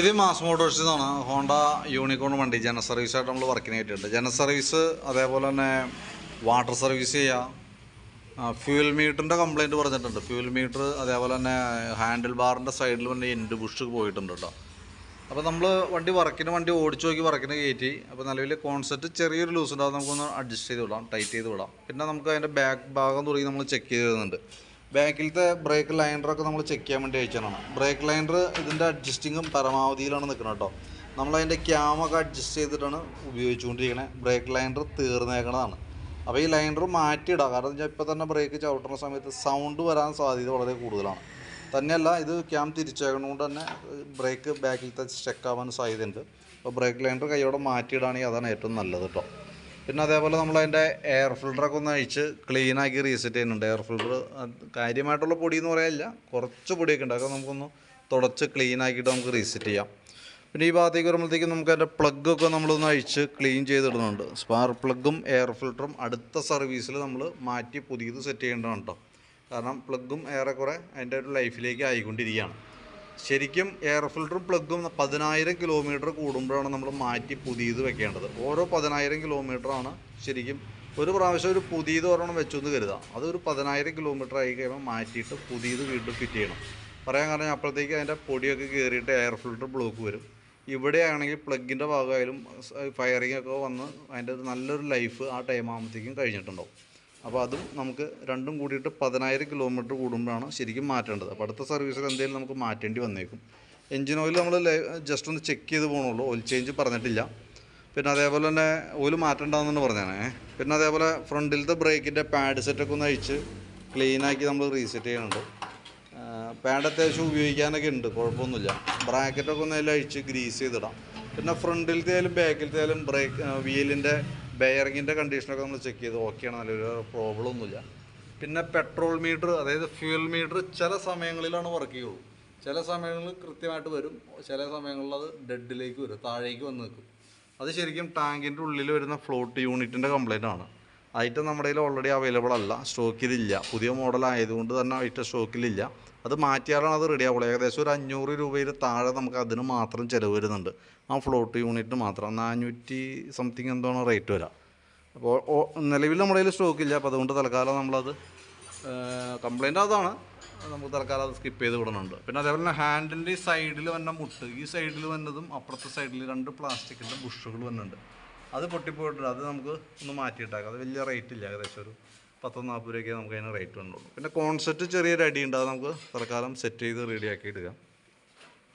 ഇത് മാസ് മോട്ടോഴ്സിൽ നിന്നാണ് Honda unicorn വണ്ടി. ജന സർവീസായിട്ട് നമ്മൾ വർക്കിന് ആയിട്ടുണ്ട്. ജന സർവീസ് അതേപോലെ തന്നെ വാട്ടർ സർവീസ് ചെയ്യുക ഫ്യൂൽ മീറ്ററിന്റെ കംപ്ലയിന്റ് പറഞ്ഞിട്ടുണ്ട്. ഫ്യൂൽ മീറ്റർ അതേപോലെ തന്നെ ഹാൻഡിൽ ബാറിന്റെ സൈഡിൽ വന്ന് എൻഡ് ബുഷ് പോയിട്ടുണ്ട് കേട്ടോ അപ്പോൾ നമ്മൾ വണ്ടി വർക്കിന് വണ്ടി ഓടിച്ചു നോക്കി വർക്കിന് കയറ്റി. അപ്പോൾ നിലവിൽ കോൺസെപ്റ്റ് ചെറിയൊരു ലൂസ് ഉണ്ടാകും നമുക്കൊന്ന് അഡ്ജസ്റ്റ് ചെയ്ത് വിടാം. ടൈറ്റ് ചെയ്ത് വിടാം. പിന്നെ നമുക്ക് അതിന്റെ ബാക്ക് ഭാഗം തുടങ്ങി നമ്മൾ ചെക്ക് ചെയ്ത് തരുന്നുണ്ട്. ബാക്കിലത്തെ ബ്രേക്ക് ലൈൻഡറൊക്കെ നമ്മൾ ചെക്ക് ചെയ്യാൻ വേണ്ടി അയച്ചതാണ്. ബ്രേക്ക് ലൈൻഡർ ഇതിന്റെ അഡ്ജസ്റ്റിങ്ങും പരമാവധിയിലാണ് നിൽക്കുന്നത് കേട്ടോ. നമ്മളതിന്റെ ക്യാമൊക്കെ അഡ്ജസ്റ്റ് ചെയ്തിട്ടാണ് ഉപയോഗിച്ചുകൊണ്ടിരിക്കുന്നത് ബ്രേക്ക് ലൈൻഡർ തീർന്നേക്കണതാണ്. അപ്പോൾ ഈ ലൈൻഡർ മാറ്റിയിടാം. കാരണം വെച്ചാൽ ഇപ്പോൾ തന്നെ ബ്രേക്ക് ചവിട്ടുന്ന സമയത്ത് സൗണ്ട് വരാൻ സാധ്യത വളരെ കൂടുതലാണ്. തന്നെയല്ല ഇത് ക്യാം തിരിച്ചേക്കണതുകൊണ്ട് തന്നെ ബ്രേക്ക് ബാക്കിലത്തെ സ്റ്റെക്കാവാൻ സാധ്യതയുണ്ട്. അപ്പോൾ ബ്രേക്ക് ലൈൻഡർ കൈയോടെ മാറ്റിയിടാണെങ്കിൽ അതാണ് ഏറ്റവും നല്ലത് കേട്ടോ. പിന്നെ അതേപോലെ നമ്മൾ അതിന്റെ എയർ ഫിൽറ്ററൊക്കെ ഒന്ന് അഴിച്ച് ക്ലീനാക്കി റീസെറ്റ് ചെയ്യുന്നുണ്ട്. എയർ ഫിൽറ്റർ കാര്യമായിട്ടുള്ള പൊടി എന്ന് പറയാനില്ല. കുറച്ച് പൊടിയൊക്കെ ഉണ്ട്. അതൊക്കെ നമുക്കൊന്ന് തുടച്ച് ക്ലീനാക്കിയിട്ട് നമുക്ക് റീസെറ്റ് ചെയ്യാം. പിന്നെ ഈ ഭാഗത്തേക്ക് വരുമ്പോഴത്തേക്കും നമുക്ക് അതിന്റെ പ്ലഗൊക്കെ നമ്മളൊന്ന് അഴിച്ച് ക്ലീൻ ചെയ്തിടുന്നുണ്ട്. സ്പാർക്ക് പ്ലഗും എയർ ഫിൽറ്ററും അടുത്ത സർവീസിൽ നമ്മൾ മാറ്റി പുതിയത് സെറ്റ് ചെയ്യേണ്ടതാണ് കേട്ടോ കാരണം പ്ലഗും ഏറെക്കുറെ അതിന്റെ ഒരു ലൈഫിലേക്ക് ആയിക്കൊണ്ടിരിക്കുകയാണ്. ശരിക്കും എയർ ഫിൽറ്ററും പ്ലഗും പതിനായിരം കിലോമീറ്റർ കൂടുമ്പോഴാണ് നമ്മൾ മാറ്റി പുതിയത് വെക്കേണ്ടത്. ഓരോ പതിനായിരം കിലോമീറ്ററാണ് ശരിക്കും ഒരു പ്രാവശ്യം ഒരു പുതിയത് ഒരെണ്ണം വെച്ചു എന്ന് കരുതാം അതൊരു പതിനായിരം കിലോമീറ്റർ ആയി കഴിയുമ്പോൾ മാറ്റിയിട്ട് പുതിയത് വീണ്ടും ഫിറ്റ് ചെയ്യണം. പറയാൻ കാരണം അപ്പോഴത്തേക്ക് അതിന്റെ പൊടിയൊക്കെ കയറിയിട്ട് എയർ ഫിൽറ്റർ ബ്ലോക്ക് വരും. ഇവിടെയാണെങ്കിൽ പ്ലഗിന്റെ ഭാഗമായാലും ഫയറിംഗ് ഒക്കെ വന്ന് അതിന്റെ നല്ലൊരു ലൈഫ് ആ ടൈം ആകുമ്പോഴത്തേക്കും കഴിഞ്ഞിട്ടുണ്ടാവും. അപ്പോൾ അതും നമുക്ക് രണ്ടും കൂടിയിട്ട് പതിനായിരം കിലോമീറ്റർ കൂടുമ്പോഴാണ് ശരിക്കും മാറ്റേണ്ടത്. അപ്പോൾ അടുത്ത സർവീസിൽ എന്തെങ്കിലും നമുക്ക് മാറ്റേണ്ടി വന്നേക്കും. എഞ്ചിൻ ഓയിൽ നമ്മൾ ജസ്റ്റ് ഒന്ന് ചെക്ക് ചെയ്ത് പോകണുള്ളൂ ഓയിൽ ചേഞ്ച് പറഞ്ഞിട്ടില്ല. പിന്നെ അതേപോലെ തന്നെ ഓയിൽ മാറ്റേണ്ടതെന്ന് പറഞ്ഞാണേ പിന്നെ അതേപോലെ ഫ്രണ്ടിലത്തെ ബ്രേക്കിന്റെ പാഡ് സെറ്റൊക്കെ ഒന്ന് അഴിച്ച് ക്ലീനാക്കി നമ്മൾ റീസെറ്റ് ചെയ്യുന്നുണ്ട്. പാഡ് അത്യാവശ്യം ഉപയോഗിക്കാനൊക്കെ ഉണ്ട്. കുഴപ്പമൊന്നുമില്ല. ബ്രാക്കറ്റൊക്കെ ഒന്ന് അതിൽ അഴിച്ച് ഗ്രീസ് ചെയ്തിടാം. പിന്നെ ഫ്രണ്ടിലത്തെ ആയാലും ബാക്കിലത്തെ ആയാലും ബ്രേക്ക് വീലിന്റെ ബെയറിങ്ങിന്റെ കണ്ടീഷനൊക്കെ നമ്മൾ ചെക്ക് ചെയ്ത്. ഓക്കെയാണ് നല്ലൊരു പ്രോബ്ലം ഒന്നുമില്ല. പിന്നെ പെട്രോൾ മീറ്റർ അതായത് ഫ്യൂൽ മീറ്റർ ചില സമയങ്ങളിലാണ് വർക്ക് ചെയ്യുള്ളൂ. ചില സമയങ്ങളിൽ കൃത്യമായിട്ട് വരും. ചില സമയങ്ങളിൽ അത് ഡെഡിലേക്ക് വരും താഴേക്ക് വന്ന് നിൽക്കും. അത് ശരിക്കും ടാങ്കിന്റെ ഉള്ളിൽ വരുന്ന ഫ്ലോട്ട് യൂണിറ്റിന്റെ കംപ്ലൈന്റ് ആണ്. ഐറ്റം നമ്മുടെ കയ്യിൽ ഓൾറെഡി അവൈലബിൾ അല്ല. സ്റ്റോക്കിലില്ല പുതിയ മോഡൽ ആയതുകൊണ്ട് തന്നെ ഐറ്റം സ്റ്റോക്കിലില്ല അത് മാറ്റിയാലാണ് അത് റെഡി ആവുള്ളൂ. ഏകദേശം ഒരു അഞ്ഞൂറ് രൂപയിൽ താഴെ നമുക്ക് അതിന് മാത്രം ചിലവ് വരുന്നുണ്ട്. ആ ഫ്ലോട്ട് യൂണിറ്റ് മാത്രം. നാനൂറ്റി സംതിങ് എന്തോണ് റേറ്റ് വരാം. അപ്പോൾ നിലവിൽ നമ്മുടെ കയ്യിൽ സ്റ്റോക്കില്ല അപ്പോൾ അതുകൊണ്ട് തൽക്കാലം നമ്മളത് കംപ്ലയിന്റ് അതാണ്. നമുക്ക് തൽക്കാലം അത് സ്കിപ്പ് ചെയ്ത് വിടുന്നുണ്ട് പിന്നെ അതേപോലെ തന്നെ ഹാൻഡിന്റെ ഈ സൈഡിൽ വന്ന മുട്ട്. ഈ സൈഡിൽ വന്നതും അപ്പുറത്തെ സൈഡിൽ രണ്ട് പ്ലാസ്റ്റിക്കിന്റെ ബുഷുകൾ വന്നിട്ടുണ്ട്. അത് പൊട്ടിപ്പോയിട്ടുണ്ട്. അത് നമുക്ക് ഒന്ന് മാറ്റിയിട്ടാക്കാം. അത് വലിയ റേറ്റ് ഇല്ല ഏകദേശം ഒരു പത്തോ നാൽപ്പത് രൂപയ്ക്ക് നമുക്ക് അതിന് റേറ്റ് ഉണ്ടുള്ളൂ പിന്നെ കോൺസെപ്റ്റ് ചെറിയൊരു അടി ഉണ്ട്. അത് നമുക്ക് തൽക്കാലം സെറ്റ് ചെയ്ത് റെഡിയാക്കി ഇടുക.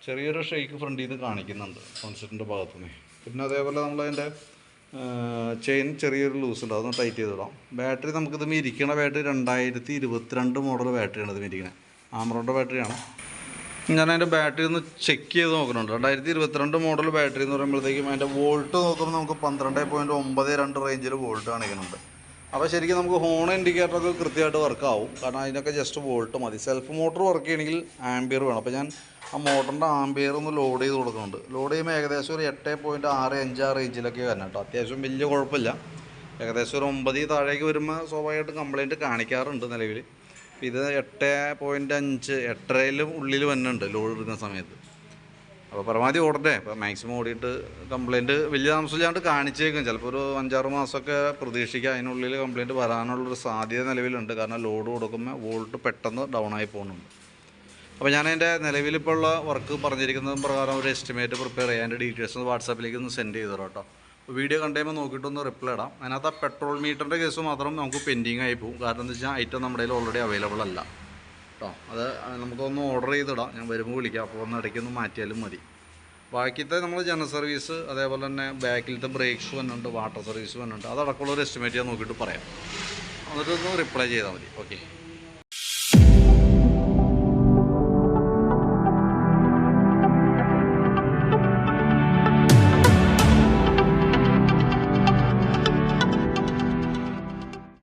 ചെറിയൊരു ഷെയ്ക്ക് ഫ്രണ്ടിൽ നിന്ന് കാണിക്കുന്നുണ്ട് കോൺസെപ്റ്റിന്റെ ഭാഗത്തു നിന്ന് പിന്നെ അതേപോലെ നമ്മളതിന്റെ ചെയിൻ ചെറിയൊരു ലൂസ് ഉണ്ട്. അതൊന്ന് ടൈറ്റ് ചെയ്തിടാം ബാറ്ററി നമുക്കിത് ഇരിക്കണ ബാറ്ററി രണ്ടായിരത്തി ഇരുപത്തിരണ്ട് മോഡൽ ബാറ്ററിയാണ് ഇത് ഇരിക്കുന്നത് ആമറോണ്ട ബാറ്ററിയാണ് ഞാൻ അതിന്റെ ബാറ്ററി ഒന്ന് ചെക്ക് ചെയ്ത് നോക്കുന്നുണ്ട്. രണ്ടായിരത്തി ഇരുപത്തിരണ്ട് മോഡൽ ബാറ്ററി എന്ന് പറയുമ്പോഴത്തേക്കും അതിന്റെ വോൾട്ട് നോക്കുമ്പോൾ നമുക്ക് പന്ത്രണ്ട് പോയിന്റ് ഒമ്പത് രണ്ട് റേഞ്ചിൽ വോൾട്ട് കാണിക്കുന്നുണ്ട്. അപ്പോൾ ശരിക്കും നമുക്ക് ഹോൺ ഇൻഡിക്കേറ്റർ ഒക്കെ കൃത്യമായിട്ട് വർക്ക് ആവും. കാരണം അതിനൊക്കെ ജസ്റ്റ് വോൾട്ട് മതി. സെൽഫ് മോട്ടോർ വർക്ക് ചെയ്യണമെങ്കിൽ ആംബിയർ വേണം. അപ്പോൾ ഞാൻ ആ മോട്ടറിന്റെ ആംബിയർ ഒന്ന് ലോഡ് ചെയ്ത് കൊടുക്കുന്നുണ്ട്. ലോഡ് ചെയ്യുമ്പോൾ ഏകദേശം ഒരു എട്ട് പോയിന്റ് ആറ് അഞ്ച് ആ റേഞ്ചിലൊക്കെ വരണം കേട്ടോ അത്യാവശ്യം വലിയ കുഴപ്പമില്ല. ഏകദേശം ഒരു ഒമ്പത് താഴേക്ക് വരുമ്പോൾ സ്വാഭാവികമായിട്ടും കംപ്ലയിന്റ് കാണിക്കാറുണ്ട് നിലവിൽ ഇത് എട്ട് പോയിന്റ് അഞ്ച് എട്ടരയിലും ഉള്ളിൽ വന്നുണ്ട് ലോഡ് എടുക്കുന്ന സമയത്ത്. അപ്പോൾ പരമാവധി ഓടട്ടെ ഇപ്പോൾ മാക്സിമം ഓടിയിട്ട് കംപ്ലയിന്റ് വലിയ താമസമില്ലാണ്ട് കാണിച്ചേക്കും. ചിലപ്പോൾ ഒരു അഞ്ചാറ് മാസമൊക്കെ പ്രതീക്ഷിക്കുക അതിനുള്ളിൽ കംപ്ലയിന്റ് വരാനുള്ളൊരു സാധ്യത നിലവിലുണ്ട്. കാരണം ലോഡ് കൊടുക്കുമ്പോൾ വോൾട്ട് പെട്ടെന്ന് ഡൗൺ ആയി പോകുന്നുണ്ട്. അപ്പോൾ ഞാൻ എന്റെ നിലവിലിപ്പോൾ ഉള്ള വർക്ക് പറഞ്ഞിരിക്കുന്നത് പ്രകാരം ഒരു എസ്റ്റിമേറ്റ് പ്രിപ്പയർ ചെയ്യാൻ എന്റെ ഡീറ്റെയിൽസ് വാട്സാപ്പിലേക്ക് ഒന്ന് സെൻഡ് ചെയ്തു കേട്ടോ. അപ്പോൾ വീഡിയോ കണ്ടുമ്പോൾ നോക്കിയിട്ടൊന്ന് റിപ്ലൈ ഇടാം. അതിനകത്ത് ആ പെട്രോൾ മീറ്ററിന്റെ കേസ് മാത്രം നമുക്ക് പെൻഡിങ് ആയി പോകും. കാരണം എന്താ വെച്ചാൽ ഐറ്റം നമ്മുടെ കയ്യിൽ ഓൾറെഡി അവൈലബിൾ അല്ല. കേട്ടോ അത് നമുക്കൊന്ന് ഓർഡർ ചെയ്തിടാം. ഞാൻ വരുമ്പോൾ വിളിക്കാം. അപ്പോൾ ഒന്ന് ഇടയ്ക്കൊന്ന് മാറ്റിയാലും മതി. ബാക്കിയത്തെ നമ്മൾ ജനറൽ സർവീസ് അതേപോലെ തന്നെ ബാക്കിലത്തെ ബ്രേക്സ് വന്നിട്ടുണ്ട് വാട്ടർ സർവീസ് വന്നിട്ടുണ്ട്. അതടക്കമുള്ള ഒരു എസ്റ്റിമേറ്റ് ഞാൻ നോക്കിയിട്ട് പറയാം. എന്നിട്ടൊന്ന് റിപ്ലൈ ചെയ്താൽ മതി. ഓക്കെ